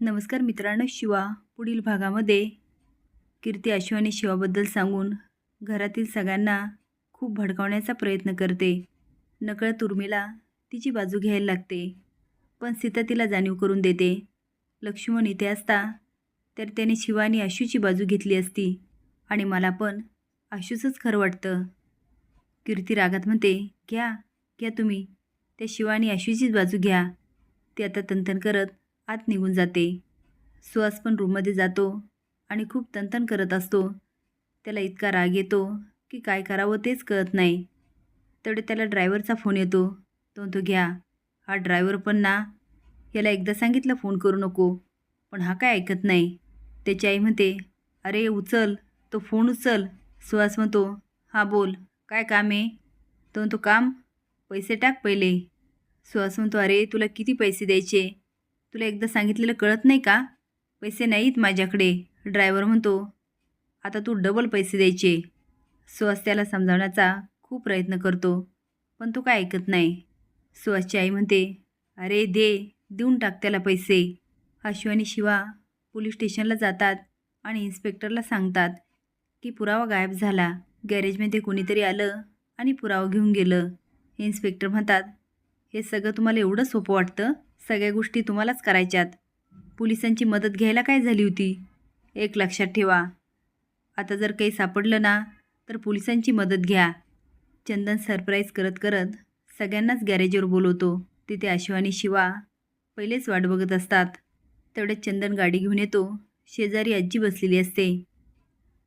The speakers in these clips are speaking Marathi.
नमस्कार मित्रांनो शिवा पुढील भागामध्ये. कीर्ती अश्व शिवाबद्दल सांगून घरातील सगळ्यांना खूप भडकावण्याचा प्रयत्न करते. नकळत उर्मिला तिची बाजू घ्यायला लागते पण सीता तिला जाणीव करून देते. लक्ष्मण इथे असता तर त्याने शिवा आणि आशूची बाजू घेतली असती आणि मला पण आशूचंच खरं वाटतं. कीर्ती रागात म्हणते घ्या घ्या तुम्ही. त्या शिवा आणि आशूचीच बाजू घ्या. ती आता तंतन करत आत निघून जाते. सुहास पण रूममध्ये जातो आणि खूप तंतन करत असतो. त्याला इतका राग येतो की काय करावं तेच कळत नाही. तेवढे त्याला ड्रायव्हरचा फोन येतो. तो तो घ्या. हा ड्रायव्हर पण ना. याला एकदा सांगितलं फोन करू नको. पण हा काय ऐकत नाही. त्याची आई म्हणते अरे उचल. तो फोन उचल. सुहास म्हणतो हां बोल. काय काम आहे? तो म्हणतो काम? पैसे टाक पहिले. सुहास म्हणतो अरे तुला किती पैसे द्यायचे? तुला एकदा सांगितलेलं कळत नाही का? पैसे नाहीत माझ्याकडे. ड्रायव्हर म्हणतो आता तू डबल पैसे द्यायचे. सुहास त्याला समजावण्याचा खूप प्रयत्न करतो पण तो काय ऐकत नाही. सुहासची आई म्हणते अरे दे देऊन टाक त्याला पैसे. आशू आणि शिवा पोलीस स्टेशनला जातात आणि इन्स्पेक्टरला सांगतात की पुरावा गायब झाला. गॅरेजमध्ये कोणीतरी आलं आणि पुरावा घेऊन गेलं. इन्स्पेक्टर म्हणतात हे सगळं तुम्हाला एवढं सोपं वाटतं? सगळ्या गोष्टी तुम्हालाच करायच्यात. पोलिसांची मदत घ्यायला काय झाली होती? एक लक्षात ठेवा. आता जर काही सापडलं ना तर पोलिसांची मदत घ्या. चंदन सरप्राईज करत करत सगळ्यांनाच गॅरेजवर बोलवतो. तिथे आशु शिवा पहिलेच वाट बघत असतात. तेवढ्यात चंदन गाडी घेऊन येतो. शेजारी आजी बसलेली असते.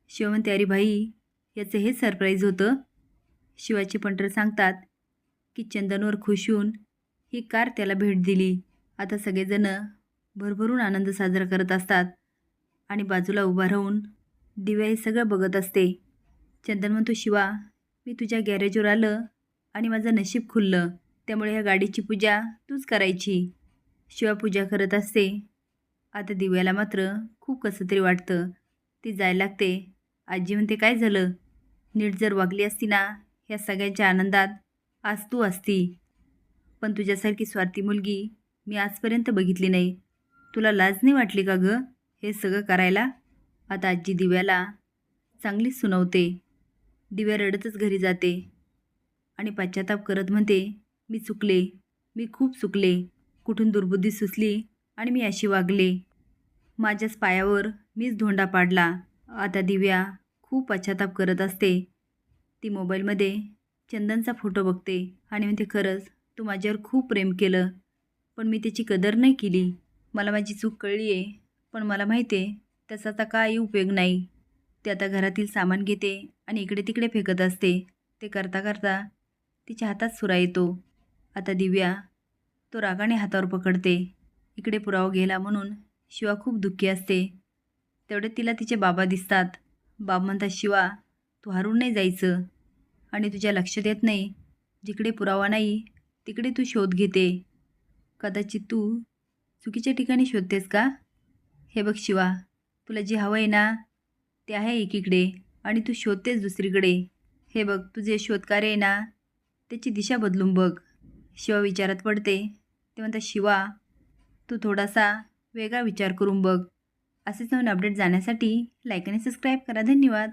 शिव भाई याचं हे सरप्राईज होतं? शिवाचे पंटर सांगतात की चंदनवर खुश होऊन ही कार त्याला भेट दिली. आता सगळेजणं भरभरून आनंद साजरा करत असतात आणि बाजूला उभा राहून दिव्या हे सगळं बघत असते. चंदन म्हणतो शिवा मी तुझ्या गॅरेजवर आलं आणि माझं नशीब खुललं. त्यामुळे ह्या गाडीची पूजा तूच करायची. शिवा पूजा करत असते. आता दिव्याला मात्र खूप कसं तरी वाटतं. ती जायला लागते. आजी म्हणते काय झालं? नीट जर वागली असती ना ह्या सगळ्यांच्या आनंदात आज तू असती. पण तुझ्यासारखी स्वार्थी मुलगी मी आजपर्यंत बघितली नाही. तुला लाज नाही वाटली का गं हे सगळं करायला? आता आजी दिव्याला चांगलीच सुनवते. दिव्या रडतच घरी जाते. आणि पश्चाताप करत म्हणते मी चुकले. मी खूप चुकले. कुठून दुर्बुद्धी सुचली आणि मी अशी वागले. माझ्याच पायावर मीच धोंडा पाडला. आता दिव्या खूप पश्चाताप करत असते. ती मोबाईलमध्ये चंदनचा फोटो बघते आणि म्हणते खरंच तू माझ्यावर खूप प्रेम केलं. पण मी त्याची कदर नाही केली. मला माझी चूक कळली आहे. पण मला माहिती आहे त्याचा आता काही उपयोग नाही. ते आता घरातील सामान घेते आणि इकडे तिकडे फेकत असते. ते करता करता तिच्या हातात सुरा येतो. आता दिव्या तो रागाने हातावर पकडते. इकडे पुरावा गेला म्हणून शिवा खूप दुःखी असते. तेवढे तिला तिचे बाबा दिसतात. बाब म्हणतात शिवा तू हारून नाही जायचं. आणि तुझ्या लक्षात येत नाही. जिकडे पुरावा नाही तिकडे तू शोध घेते. कदाचित तू चुकीच्या ठिकाणी शोधतेस का? हे बघ शिवा तुला जे हवं आहे ना ते आहे एकीकडे आणि तू शोधतेस दुसरीकडे. हे बघ तुझे शोधकार्य आहे ना त्याची दिशा बदलून बघ. शिवा विचारात पडते. ते म्हणतात शिवा तू थोडासा वेगळा विचार करून बघ. असेच नवीन अपडेट जाण्यासाठी लाईक आणि सबस्क्राईब करा. धन्यवाद.